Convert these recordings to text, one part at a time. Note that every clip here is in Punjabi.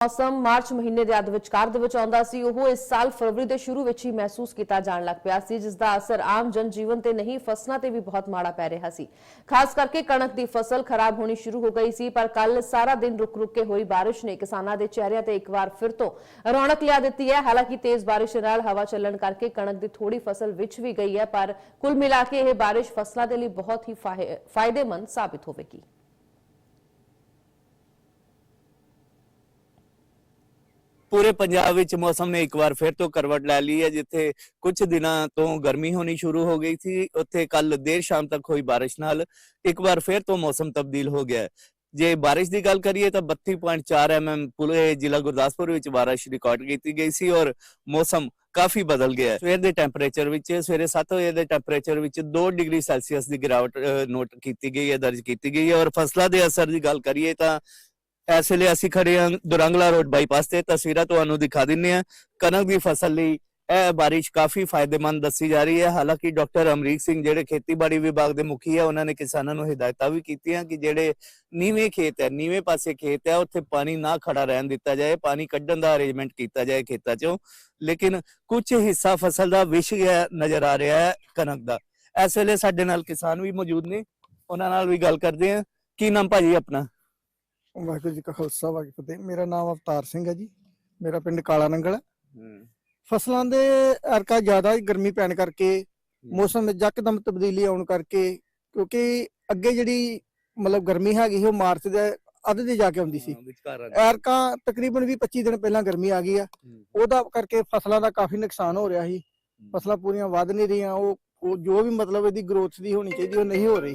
ਮੌਸਮ ਮਾਰਚ ਮਹੀਨੇ ਦੇ ਅੱਧ ਵਿਚਕਾਰ ਦੇ ਵਿੱਚ ਆਉਂਦਾ ਸੀ। ਉਹ ਇਸ ਸਾਲ ਫਰਵਰੀ ਦੇ ਸ਼ੁਰੂ ਵਿੱਚ ਹੀ ਮਹਿਸੂਸ ਕੀਤਾ ਜਾਣ ਲੱਗ ਪਿਆ ਸੀ ਜਿਸ ਦਾ ਅਸਰ ਆਮ ਜਨ ਜੀਵਨ ਤੇ ਨਹੀਂ, ਫਸਲਾਂ ਤੇ ਵੀ ਬਹੁਤ ਮਾੜਾ ਪੈ ਰਿਹਾ ਸੀ। ਖਾਸ ਕਰਕੇ ਕਣਕ ਦੀ ਫਸਲ ਖਰਾਬ ਹੋਣੀ ਸ਼ੁਰੂ ਹੋ ਗਈ ਸੀ, ਪਰ ਕੱਲ ਸਾਰਾ ਦਿਨ ਰੁਕ-ਰੁਕ ਕੇ ਹੋਈ ਬਾਰਿਸ਼ ਨੇ ਕਿਸਾਨਾਂ ਦੇ ਚਿਹਰਿਆਂ ਤੇ ਇੱਕ ਵਾਰ ਫਿਰ ਤੋਂ ਰੌਣਕ ਲਿਆ ਦਿੱਤੀ ਹੈ। ਹਾਲਾਂਕਿ ਤੇਜ਼ ਬਾਰਿਸ਼ ਨਾਲ ਹਵਾ ਚੱਲਣ ਕਰਕੇ ਕਣਕ ਦੀ ਥੋੜੀ ਫਸਲ ਵਿੱਚ ਵੀ ਗਈ ਹੈ, ਪਰ ਕੁੱਲ ਮਿਲਾ ਕੇ ਇਹ ਬਾਰਿਸ਼ ਫਸਲਾਂ ਦੇ ਲਈ ਬਹੁਤ ਹੀ ਫਾਇਦੇਮੰਦ ਸਾਬਿਤ ਹੋਵੇਗੀ। ਪੂਰੇ ਪੰਜਾਬ ਵਿੱਚ ਮੌਸਮ ਨੇ ਇੱਕ ਵਾਰ ਫਿਰ ਤੋਂ ਕਰਵਟ ਲੈ ਲਈ ਹੈ, ਜਿੱਥੇ ਕੁਝ ਦਿਨਾਂ ਤੋਂ ਗਰਮੀ ਹੋਣੀ ਸ਼ੁਰੂ ਹੋ ਗਈ ਸੀ। ਉੱਥੇ ਕੱਲ ਦੇਰ ਸ਼ਾਮ ਤੱਕ ਹੋਈ ਬਾਰਿਸ਼ ਨਾਲ ਇੱਕ ਵਾਰ ਫਿਰ ਤੋਂ ਮੌਸਮ ਤਬਦੀਲ ਹੋ ਗਿਆ ਜੇ ਬਾਰਿਸ਼ ਦੀ ਗੱਲ ਕਰੀਏ ਤਾਂ 32.4 ਐਮਐਮ ਪੂਰੇ ਜ਼ਿਲ੍ਹਾ ਗੁਰਦਾਸਪੁਰ ਵਿੱਚ ਬਾਰਿਸ਼ ਰਿਕਾਰਡ ਕੀਤੀ ਗਈ ਸੀ ਔਰ ਮੌਸਮ ਕਾਫੀ ਬਦਲ ਗਿਆ ਸਵੇਰ ਦੇ ਟੈਂਪਰੇਚਰ ਵਿੱਚ, ਸਵੇਰੇ 7 ਵਜੇ ਦੇ ਟੈਂਪਰੇਚਰ ਵਿੱਚ 2 ਡਿਗਰੀ ਸੈਲਸੀਅਸ ਦੀ ਗਿਰਾਵਟ ਨੋਟ ਕੀਤੀ ਗਈ ਹੈ, ਦਰਜ ਕੀਤੀ ਗਈ ਹੈ। ਔਰ ਫਸਲਾਂ ਦੇ ਅਸਰ ਦੀ ਗੱਲ ਕਰੀਏ ਤਾਂ ਇਸ ਵੇਲੇ ਅਸੀਂ ਖੜੇ ਹਾਂ ਦੁਰੰਗਲਾ ਰੋਡ ਬਾਈਪਾਸ ਤੇ। ਤਸਵੀਰਾਂ ਤੁਹਾਨੂੰ ਦਿਖਾ ਦਿੰਨੇ ਆ ਕਣਕ ਦੀ ਫਸਲ ਲਈ ਇਹ ਬਾਰਿਸ਼ ਕਾਫੀ ਫਾਇਦੇਮੰਦ ਦੱਸੀ ਜਾ ਰਹੀ ਹੈ। ਹਾਲਾਂਕਿ ਡਾਕਟਰ ਅਮਰੀਕ ਸਿੰਘ ਜਿਹੜੇ ਖੇਤੀਬਾੜੀ ਵਿਭਾਗ ਦੇ ਮੁਖੀ ਹੈ, ਉਹਨਾਂ ਨੇ ਕਿਸਾਨਾਂ ਨੂੰ ਹਦਾਇਤਾਂ ਵੀ ਕੀਤੀਆਂ ਕਿ ਜਿਹੜੇ ਨੀਵੇਂ ਖੇਤ ਹੈ, ਨੀਵੇਂ ਪਾਸੇ ਖੇਤ ਹੈ, ਉੱਥੇ ਪਾਣੀ ਨਾ ਖੜਾ ਰਹਿਣ ਦਿੱਤਾ ਜਾਏ, ਪਾਣੀ ਕੱਢਣ ਦਾ ਅਰੇਂਜਮੈਂਟ ਕੀਤਾ ਜਾਏ ਖੇਤਾਂ 'ਚੋਂ। ਲੇਕਿਨ ਕੁਝ ਹਿੱਸਾ ਫਸਲ ਦਾ ਵਿਸ਼ ਗਿਆ ਨਜ਼ਰ ਆ ਰਿਹਾ ਹੈ ਕਣਕ ਦਾ। ਇਸ ਵੇਲੇ ਸਾਡੇ ਨਾਲ ਕਿਸਾਨ ਵੀ ਮੌਜੂਦ ਨੇ। ਉਹਨਾਂ ਨਾਲ ਵੀ ਗੱਲ ਕਰਦੇ ਆ ਕੀ ਨਾਮ ਭਾਜੀ ਆਪਣਾ? ਵਾਹਿਗੁਰੂ ਜੀ ਕਾ ਖਾਲਸਾ ਵਾਹਿਗੁਰੂ ਜੀ ਕੀ ਫਤਿਹ। ਮੇਰਾ ਨਾਮ ਅਵਤਾਰ ਸਿੰਘ ਹੈ ਜੀ। ਮੇਰਾ ਪਿੰਡ ਕਾਲਾ ਨੰਗਲ ਹੈ। ਫਸਲਾਂ ਦੇ ਅਰਕਾ ਜ਼ਿਆਦਾ ਗਰਮੀ ਪੈਣ ਕਰਕੇ ਮੌਸਮ ਵਿੱਚ ਯਕਦਮ ਤਬਦੀਲੀ ਆਉਣ ਕਰਕੇ ਕਿਉਂਕਿ ਅੱਗੇ ਜਿਹੜੀ ਮਤਲਬ ਗਰਮੀ ਹੈਗੀ ਉਹ ਮਾਰਚ ਦੇ ਅੱਧ ਦੇ ਜਾ ਕੇ ਆਉਂਦੀ ਸੀ। ਐਰਕਾ ਤਕਰੀਬਨ ਵੀ 25 ਦਿਨ ਪਹਿਲਾਂ ਗਰਮੀ ਆ ਗਈ ਆ। ਉਹਦਾ ਕਰਕੇ ਫਸਲਾਂ ਦਾ ਕਾਫੀ ਨੁਕਸਾਨ ਹੋ ਰਿਹਾ ਸੀ। ਫਸਲਾਂ ਪੂਰੀਆਂ ਵੱਧ ਨਹੀਂ ਰਹੀਆਂ। ਉਹ ਉਹ ਜੋ ਵੀ ਮਤਲਬ ਇਹਦੀ ਗਰੋਥ ਦੀ ਹੋਣੀ ਚਾਹੀਦੀ ਉਹ ਨਹੀਂ ਹੋ ਰਹੀ।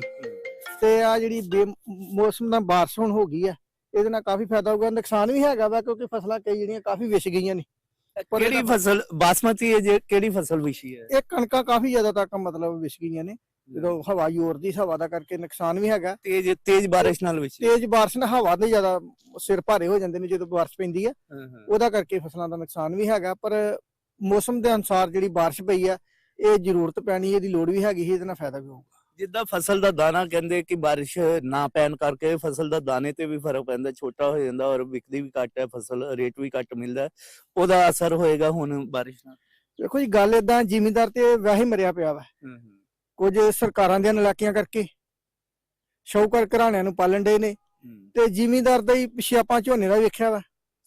ਤੇ ਆ ਜਿਹੜੀ ਬੇ- ਮੌਸਮ ਦਾ ਬਾਰਿਸ਼ ਹੁਣ ਹੋ ਗਈ ਆ ਇਹਦੇ ਨਾਲ ਕਾਫੀ ਫਾਇਦਾ ਹੋਊਗਾ ਨੁਕਸਾਨ ਵੀ ਹੈਗਾ ਵਾ ਕਿਉਂਕਿ ਫਸਲਾਂ ਕਈ ਜਿਹੜੀਆਂ ਕਾਫੀ ਵਿਛ ਗਈਆਂ ਨੇ। ਪਰ ਕਿਹੜੀ ਫਸਲ ਬਾਸਮਤੀ ਹੈ ਜੇ ਕਿਹੜੀ ਫਸਲ ਵਿਸ਼ੀ ਹੈ? ਇਹ ਕਣਕਾਂ ਕਾਫੀ ਜ਼ਿਆਦਾ ਤੱਕ ਮਤਲਬ ਵਿਛ ਗਈਆਂ ਨੇ। ਜਦੋਂ ਹਵਾ ਜ਼ੋਰ ਦੀ ਹਵਾ ਦਾ ਕਰਕੇ ਨੁਕਸਾਨ ਵੀ ਹੈਗਾ। ਤੇਜ਼ ਤੇਜ਼ ਬਾਰਿਸ਼ ਨਾਲ ਵਿਸ਼ੀ ਤੇਜ਼ ਬਾਰਿਸ਼ ਨਾਲ ਹਵਾ ਦੇ ਜ਼ਿਆਦਾ ਸਿਰ ਭਾਰੇ ਹੋ ਜਾਂਦੇ ਨੇ ਜਦੋਂ ਬਾਰਿਸ਼ ਪੈਂਦੀ ਆ। ਉਹਦਾ ਕਰਕੇ ਫਸਲਾਂ ਦਾ ਨੁਕਸਾਨ ਵੀ ਹੈਗਾ ਪਰ ਮੌਸਮ ਦੇ ਅਨੁਸਾਰ ਜਿਹੜੀ ਬਾਰਿਸ਼ ਪਈ ਆ ਇਹ ਜ਼ਰੂਰਤ ਪੈਣੀ ਇਹਦੀ ਲੋੜ ਵੀ ਹੈਗੀ ਇਹਦੇ ਨਾਲ ਫਾਇਦਾ ਵੀ ਹੋਊਗਾ। ਜਿੱਦਾਂ ਫਸਲ ਦਾ ਦਾਣਾ ਕਹਿੰਦੇ ਕਿ ਬਾਰਿਸ਼ ਨਾ ਪੈਣ ਕਰਕੇ ਫਸਲ ਦਾ ਦਾਣੇ ਤੇ ਵੀ ਫ਼ਰਕ ਪੈਂਦਾ ਛੋਟਾ ਹੋ ਜਾਂਦਾ ਔਰ ਵਿਕਦੀ ਵੀ ਘੱਟ ਹੈ ਫਸਲ ਰੇਟ ਵੀ ਘੱਟ ਮਿਲਦਾ। ਉਹਦਾ ਅਸਰ ਹੋਏਗਾ ਹੁਣ ਬਾਰਿਸ਼ ਨਾਲ। ਦੇਖੋ ਜੀ ਗੱਲ ਇਦਾਂ ਜ਼ਿਮੀਂਦਾਰ ਤੇ ਵੈਸੇ ਮਰਿਆ ਪਿਆ ਵਾ। ਕੁਝ ਸਰਕਾਰਾਂ ਦੀਆਂ ਨਲਾਕੀਆਂ ਕਰਕੇ ਸ਼ੌਕਰ ਘਰਾਣਿਆਂ ਨੂੰ ਪਾਲਣ ਦੇ ਨੇ ਤੇ ਜ਼ਿਮੀਂਦਾਰ ਦਾ ਹੀ ਪਿੱਛੇ ਆਪਾਂ ਝੋਨੇ ਦਾ ਵੇਖਿਆ ਵਾ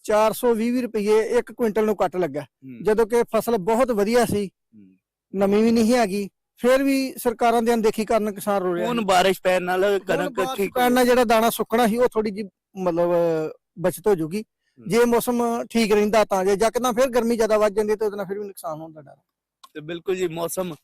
420 ਰੁਪਏ ਇੱਕ ਕੁਇੰਟਲ ਨੂੰ ਕੱਟ ਲੱਗਾ ਜਦੋਂ ਕਿ ਫਸਲ ਬਹੁਤ ਵਧੀਆ ਸੀ ਨਵੀਂ ਵੀ ਨਹੀਂ ਹੈਗੀ ਫਿਰ ਵੀ ਸਰਕਾਰਾਂ ਦੇ ਅਣਦੇਖੀ ਕਾਰਨ ਕਿਸਾਨ ਰੋ ਰਿਹਾ ਹੁਣ ਬਾਰਿਸ਼ ਪੈਣ ਨਾਲ ਕਣਕ ਠੀਕ ਪੈਣ ਨਾਲ ਜਿਹੜਾ ਦਾਣਾ ਸੁੱਕਣਾ ਸੀ ਉਹ ਥੋੜੀ ਜੀ ਮਤਲਬ ਬਚਤ ਹੋ ਜੂਗੀ। ਜੇ ਮੌਸਮ ਠੀਕ ਰਹਿੰਦਾ ਤਾਂ ਜੇ ਜਕਦਾਂ ਫਿਰ ਗਰਮੀ ਜ਼ਿਆਦਾ ਵੱਧ ਜਾਂਦੀ ਤਾਂ ਉਹਦੇ ਨਾਲ ਫਿਰ ਵੀ ਨੁਕਸਾਨ ਹੋਣ ਦਾ ਡਰ ਤੇ ਬਿਲਕੁਲ ਜੀ ਮੌਸਮ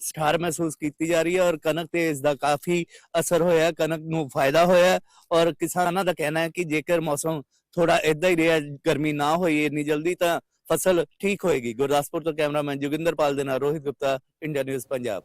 ਸਠਾਰ ਮਹਿਸੂਸ ਕੀਤੀ ਜਾ ਰਹੀ ਹੈ ਔਰ ਕਣਕ ਤੇ ਇਸ ਦਾ ਕਾਫੀ ਅਸਰ ਹੋਇਆ ਕਣਕ ਨੂੰ ਫਾਇਦਾ ਹੋਇਆ ਔਰ ਕਿਸਾਨਾਂ ਦਾ ਕਹਿਣਾ ਹੈ ਕਿ ਜੇਕਰ ਮੌਸਮ ਥੋੜਾ ਇਦਾਂ ਹੀ ਰਿਹਾ ਗਰਮੀ ਨਾ ਹੋਈ ਇੰਨੀ ਜਲਦੀ ਤਾਂ ਫਸਲ ਠੀਕ ਹੋਏਗੀ। ਗੁਰਦਾਸਪੁਰ ਤੋਂ ਕੈਮਰਾਮੈਨ ਜੋਗਿੰਦਰਪਾਲ ਦੇ ਨਾਲ ਰੋਹਿਤ ਗੁਪਤਾ ਇੰਡੀਆ ਨਿਊਜ਼ ਪੰਜਾਬ।